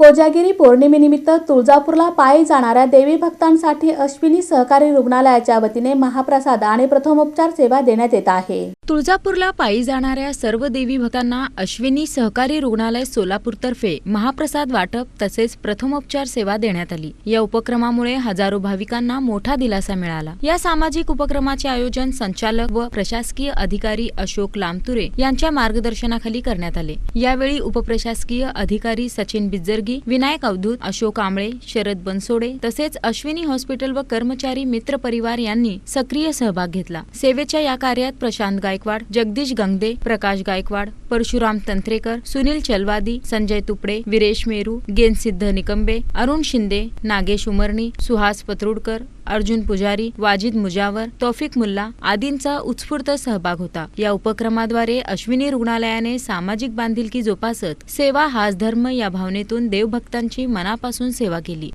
कोजागिरी पौर्णिमेनिमित्त तुळजापूरला पायी जाणाऱ्या देवी भक्तांसाठी अश्विनी सहकारी रुग्णालयाच्या वतीने महाप्रसाद आणि प्रथमोपचार सेवा देण्यात येत आहे. तुळजापूरला पायी जाणाऱ्या सर्व देवी भक्तांना अश्विनी सहकारी रुग्णालय सोलापूरतर्फे महाप्रसाद वाटप तसेच प्रथमोपचार सेवा देण्यात आली. या उपक्रमामुळे हजारो भाविकांना मोठा दिलासा मिळाला. या सामाजिक उपक्रमाचे आयोजन संचालक व प्रशासकीय अधिकारी अशोक लामतुरे यांच्या मार्गदर्शनाखाली करण्यात आले. यावेळी उपप्रशासकीय अधिकारी सचिन बिज्जर्गी विनायक अवधूत अशोक आंबळे शरद बनसोडे तसेच अश्विनी हॉस्पिटल व कर्मचारी मित्र परिवार यांनी सक्रिय सहभाग घेतला. सेवेच्या या कार्यात प्रशांत गायकवाड जगदीश गंगदे प्रकाश गायकवाड परशुराम तंत्रेकर सुनील चलवादी संजय तुपडे विरेश मेरू गेनसिद्ध निकंबे अरुण शिंदे नागेश उमरणी सुहास पत्रुडकर अर्जुन पुजारी वाजिद मुजावर तौफिक मुल्ला आदींचा उत्स्फूर्त सहभाग होता. या उपक्रमाद्वारे अश्विनी रुग्णालयाने सामाजिक बांधिलकी जोपासत सेवा हाच धर्म या भावनेतून देवभक्तांची मनापासून सेवा केली.